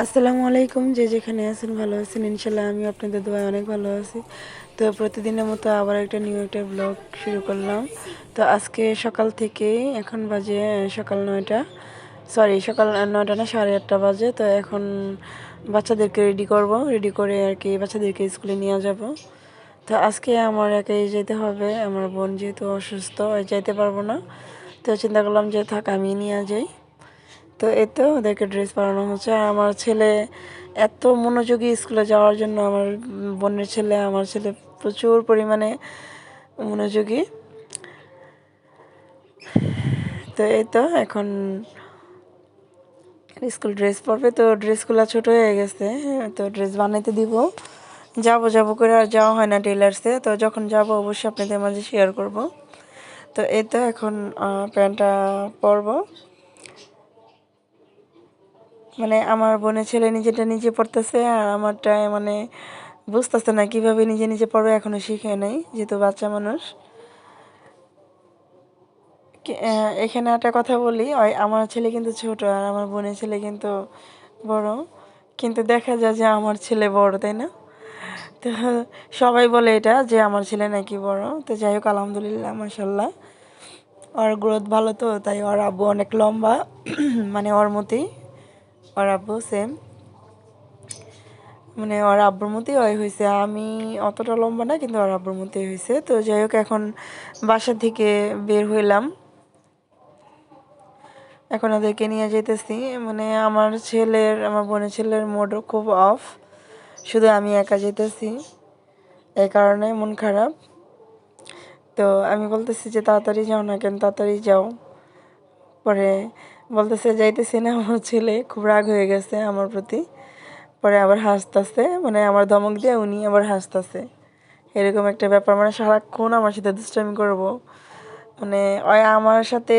আসসালামু আলাইকুম, যে যেখানে আছেন ভালো আছেন ইনশাল্লাহ আমি আপনাদের দোয়ায় অনেক ভালো আছি। তো প্রতিদিনের মতো আবার একটা নিউ একটা ব্লগ শুরু করলাম। তো আজকে সকাল থেকে এখন বাজে সকাল নয়টা সরি সকাল নয়টা না, সাড়ে আটটা বাজে। তো এখন বাচ্চাদেরকে রেডি করব রেডি করে আর কি বাচ্চাদেরকে স্কুলে নিয়ে যাব। তো আজকে আমার একাই যেতে হবে, আমার বোন যেহেতু অসুস্থ, যাইতে পারব না। তো চিন্তা করলাম যে থাক আমি নিয়ে যাই। তো এই তো ওদেরকে ড্রেস পরানো হচ্ছে। আর আমার ছেলে এত মনোযোগী স্কুলে যাওয়ার জন্য আমার বোনের ছেলে, আমার ছেলে প্রচুর পরিমাণে মনোযোগী। তো এই তো এখন স্কুল ড্রেস পরবে। তো ড্রেসগুলো ছোট হয়ে গেছে। তো ড্রেস বানাইতে দিব। যাব যাব করে আর যাওয়া হয় না টেলার্সে তো যখন যাব অবশ্যই আপনাদের মাঝে শেয়ার করব। তো এই তো এখন প্যান্টটা পরবো। মানে আমার বোনের ছেলে নিজেটা নিজে পড়তেছে আর আমারটা মানে বুঝতেছে না কীভাবে নিজে নিজে পড়বে, এখনও শিখে নাই, যেহেতু বাচ্চা মানুষ। এখানে একটা কথা বলি আমার ছেলে কিন্তু ছোট আর আমার বোনের ছেলে কিন্তু বড়। কিন্তু দেখা যায় যে আমার ছেলে বড়, তাই না? তো সবাই বলে এটা যে আমার ছেলে নাকি বড়। তো যাই হোক, আলহামদুলিল্লাহ মাসাল্লাহ ওর গ্রোথ ভালো তো, তাই ওর আব্বু অনেক লম্বা মানে ওর মতোই। ওর আব্বু সেম মানে ওর আব্বুর মতোই হয় হয়েছে। আমি অতটা লম্বা না, কিন্তু ওর আব্বুর মতোই হয়েছে। তো যাই হোক, এখন বাসা থেকে বের হইলাম। এখন ওদেরকে নিয়ে যেতেছি মানে আমার ছেলের, আমার বোনের ছেলের মোডও খুব অফ শুধু আমি একা যেতেছি এই কারণে মন খারাপ। তো আমি বলতেছি যে, তাড়াতাড়ি যাও না কেন? তাড়াতাড়ি যাও। পরে বলতেছে, যাইতেছি না, আমার ছেলে খুব রাগ হয়ে গেছে আমার প্রতি। পরে আবার হাসতেছে মানে আমার ধমক দিয়ে উনি আবার হাসতেছে। এরকম একটা ব্যাপার মানে সারাক্ষণ আমার সাথে দুষ্টামি করব। মানে ওই আমার সাথে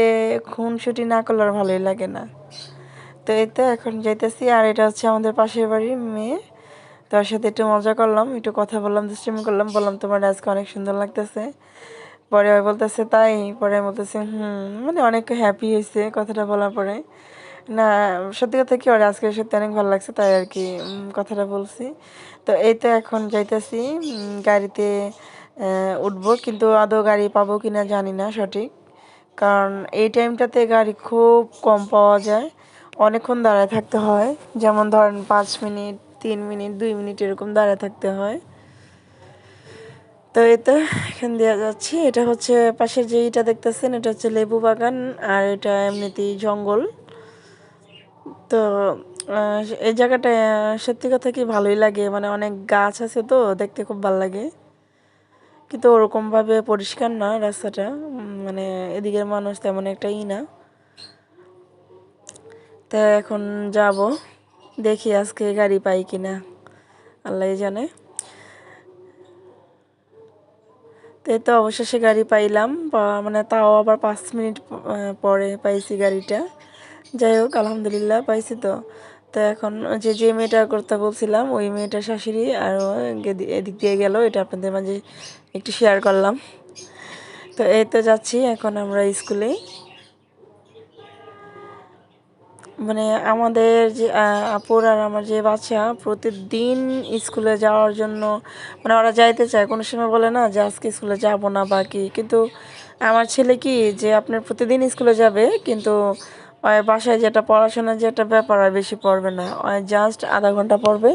খুন খুনসুটি না করলে আর ভালোই লাগে না। তো এই তো এখন যাইতেছি, আর এটা হচ্ছে আমাদের পাশের বাড়ির মেয়ে। তার সাথে একটু মজা করলাম, একটু কথা বললাম, দুষ্টামি করলাম, বললাম, তোমার আজকে অনেক সুন্দর লাগতেছে। পরে বলতেছে তাই, পরে বলতেছে, হুম। মানে অনেক হ্যাপি হয়েছে কথাটা বলার পরে। না, সত্যি কথা কি, ওর আজকে সত্যি অনেক ভালো লাগছে তাই আর কি কথাটা বলছি। তো এই তো এখন যাইতেছি গাড়িতে উঠবো, কিন্তু আদৌ গাড়ি পাবো কি না জানি না সঠিক। কারণ এই টাইমটাতে গাড়ি খুব কম পাওয়া যায়। অনেকক্ষণ দাঁড়ায় থাকতে হয়। যেমন ধরেন পাঁচ মিনিট, তিন মিনিট, দুই মিনিট এরকম দাঁড়ায় থাকতে হয়। তো এই তো এখান দিয়ে যাচ্ছি। এটা হচ্ছে পাশের যে ইটা দেখতেছেন, এটা হচ্ছে লেবু বাগান আর এটা এমনিতেই জঙ্গল। তো এই জায়গাটা সত্যি কথা কি ভালোই লাগে। মানে অনেক গাছ আছে তো, দেখতে খুব ভালো লাগে। কিন্তু ওরকমভাবে পরিষ্কার না রাস্তাটা। মানে এদিকের মানুষ তেমন একটা ই না। তা এখন যাব, দেখি আজকে গাড়ি পাই কিনা। আল্লাহ জানে। তো তো অবশেষে গাড়ি পাইলাম মানে তাও আবার পাঁচ মিনিট পরে পাইছি গাড়িটা। যাই হোক, আলহামদুলিল্লাহ পাইছি তো। তো এখন যে যে মেয়েটার কথা বলছিলাম, ওই মেয়েটার শাশুড়ি, আর এদিক দিয়ে গেল, এটা আপনাদের মাঝে একটু শেয়ার করলাম। তো এই তো যাচ্ছি, এখন আমরা স্কুলে। মানে আমাদের যে আপুর আর আমার যে বাচ্চা, প্রতিদিন স্কুলে যাওয়ার জন্য মানে ওরা যাইতে চায়। কোনো সময় বলে না যে, আজকে স্কুলে যাব না বা কি? কিন্তু আমার ছেলে কি যে, আপনার প্রতিদিন স্কুলে যাবে, কিন্তু বাসায় যেটা পড়াশোনার যে একটা ব্যাপার, আর বেশি পড়বে না। জাস্ট আধা ঘণ্টা পড়বে।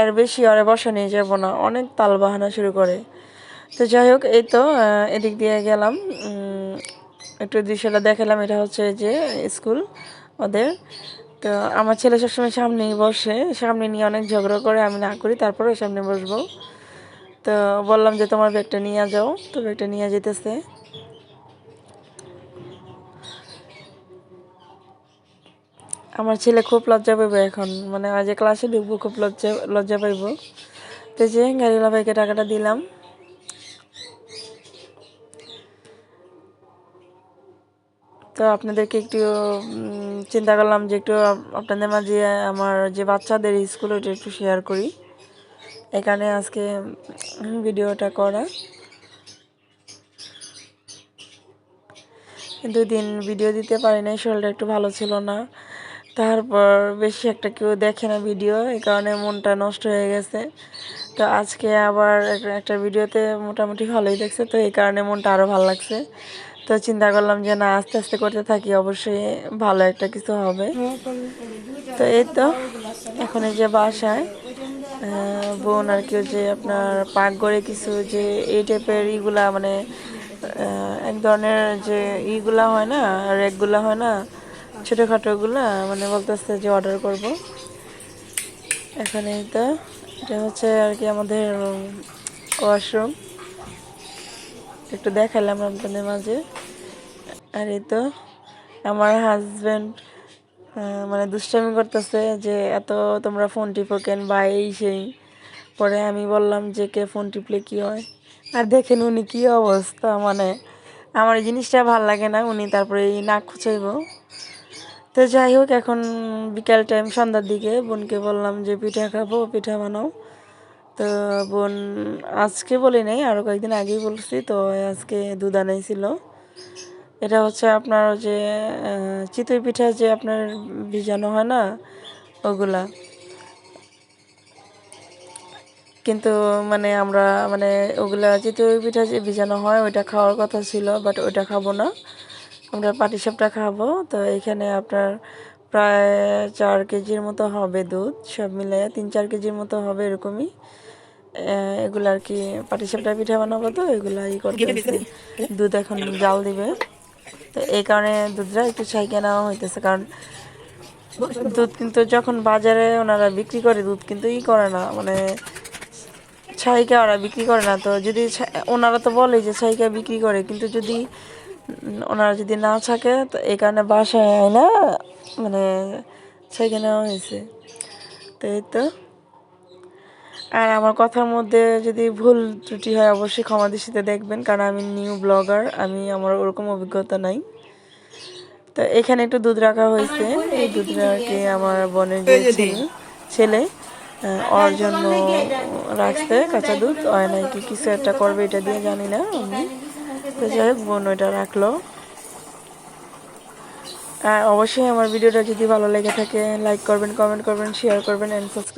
এর বেশি ওরে বসা নিয়ে যাব না। অনেক তাল বাহানা শুরু করে। তো যাই হোক, এই তো এদিক দিয়ে গেলাম। একটু দৃশ্যটা দেখালাম। এটা হচ্ছে যে, স্কুল। ওদের। তো আমার ছেলে সবসময় সামনেই বসে, সামনে নিয়ে অনেক ঝগড়া করে, আমি না করি তারপরে সামনে বসবো। তো বললাম যে, তোমার ব্যাগটা নিয়ে যাও। তো ব্যাগটা নিয়ে যেতেছে। আমার ছেলে খুব লজ্জা পাইবে এখন মানে আজ ক্লাসে ঢুকবো, খুব লজ্জা লজ্জা পাইব। তো যে, গাড়িওয়ালা ভাইকে টাকাটা দিলাম। তো আপনাদেরকে একটু চিন্তা করলাম যে একটু আপনাদের মাঝে আমার যে বাচ্চাদের স্কুল, ওইটা একটু শেয়ার করি। এখানে আজকে ভিডিওটা করা। দুই দিন ভিডিও দিতে পারি নাই, শরীরটা একটু ভালো ছিল না। তারপর বেশি একটা কেউ দেখে না ভিডিও এই কারণে মনটা নষ্ট হয়ে গেছে। তো আজকে আবার একটা ভিডিওতে মোটামুটি ভালোই দেখছে, তো এই কারণে মনটা আরও ভালো লাগছে। তো চিন্তা করলাম যে না, আস্তে আস্তে করতে থাকি, অবশ্যই ভালো একটা কিছু হবে। তো এই তো, এখন এই যে বাসায় বোন আর কি, ওই যে আপনার পাকঘরে কিছু যে এই টাইপের ইগুলা মানে এক ধরনের যে ইগুলা হয় না, রেকগুলা হয় না ছোটোখাটোগুলা মানে বলতেছে যে অর্ডার করব। এখানে তো, এটা হচ্ছে আর কি আমাদের ওয়াশরুম একটু দেখালাম আপনাদের মাঝে। আর এই তো আমার হাজব্যান্ড মানে দুষ্টামি করতেছে যে এত তোমরা ফোন টিপো কেন? বা এই সেই। পরে আমি বললাম যে কে ফোন টিপলে কি হয়? আর দেখেন উনি কি অবস্থা মানে আমার এই জিনিসটা ভালো লাগে না, উনি তারপরে এই নাক খুঁচাইব। তো যাই হোক, এখন বিকাল টাইম সন্ধ্যার দিকে বোনকে বললাম যে পিঠা খাব, পিঠা বানাও। তো বোন, আজকে বলি নাই আরও কয়েকদিন আগেই বলছি, তো আজকে দুধ আনাইছিল। এটা হচ্ছে আপনার যে চিতই পিঠা যে আপনার ভিজানো হয় না, ওগুলা। কিন্তু মানে আমরা মানে ওগুলা চিতই পিঠা যে ভিজানো হয়, ওইটা খাওয়ার কথা ছিল, বাট ওইটা খাব না। আমরা পাটিসাপটা খাব, তো এখানে আপনার প্রায় চার কেজির মতো হবে দুধ, সব মিলে তিন চার কেজির মতো হবে এরকমই। এগুলো আর কি পাটিসাপটা পিঠা বানাবো তো এগুলা ই করতে দুধ এখন জাল দিবে। তো এই কারণে দুধটা একটু ছাইকে নেওয়া হইতেছে কারণ দুধ কিন্তু যখন বাজারে ওনারা বিক্রি করে দুধ কিন্তু ই করে না মানে ছাইকা ওরা বিক্রি করে না। তো যদি ওনারা তো বলে যে ছাইকা বিক্রি করে কিন্তু যদি ওনারা যদি না থাকে তো এই কারণে বাসায় আয় না মানে ছাইকা নেওয়া হয়েছে তো এই তো। আর আমার কথার মধ্যে যদি ভুল ত্রুটি হয় অবশ্যই ক্ষমা দৃষ্টিতে দেখবেন কারণ আমি নিউ ব্লগার আমি আমার ওরকম অভিজ্ঞতা নাই। তো এখানে একটু দুধ রাখা হয়েছে। এই দুধ দুধটাকে আমার বোনের যে ছেলে ওর জন্য রাখতে কাঁচা দুধ। হয় নাকি কিছু একটা করবে এটা দিয়ে জানি না আমি তো যাই হোক বোন ওইটা রাখল। আর অবশ্যই আমার ভিডিওটা যদি ভালো লেগে থাকে লাইক করবেন কমেন্ট করবেন শেয়ার করবেন অ্যান্ড সাবস্ক্রাইব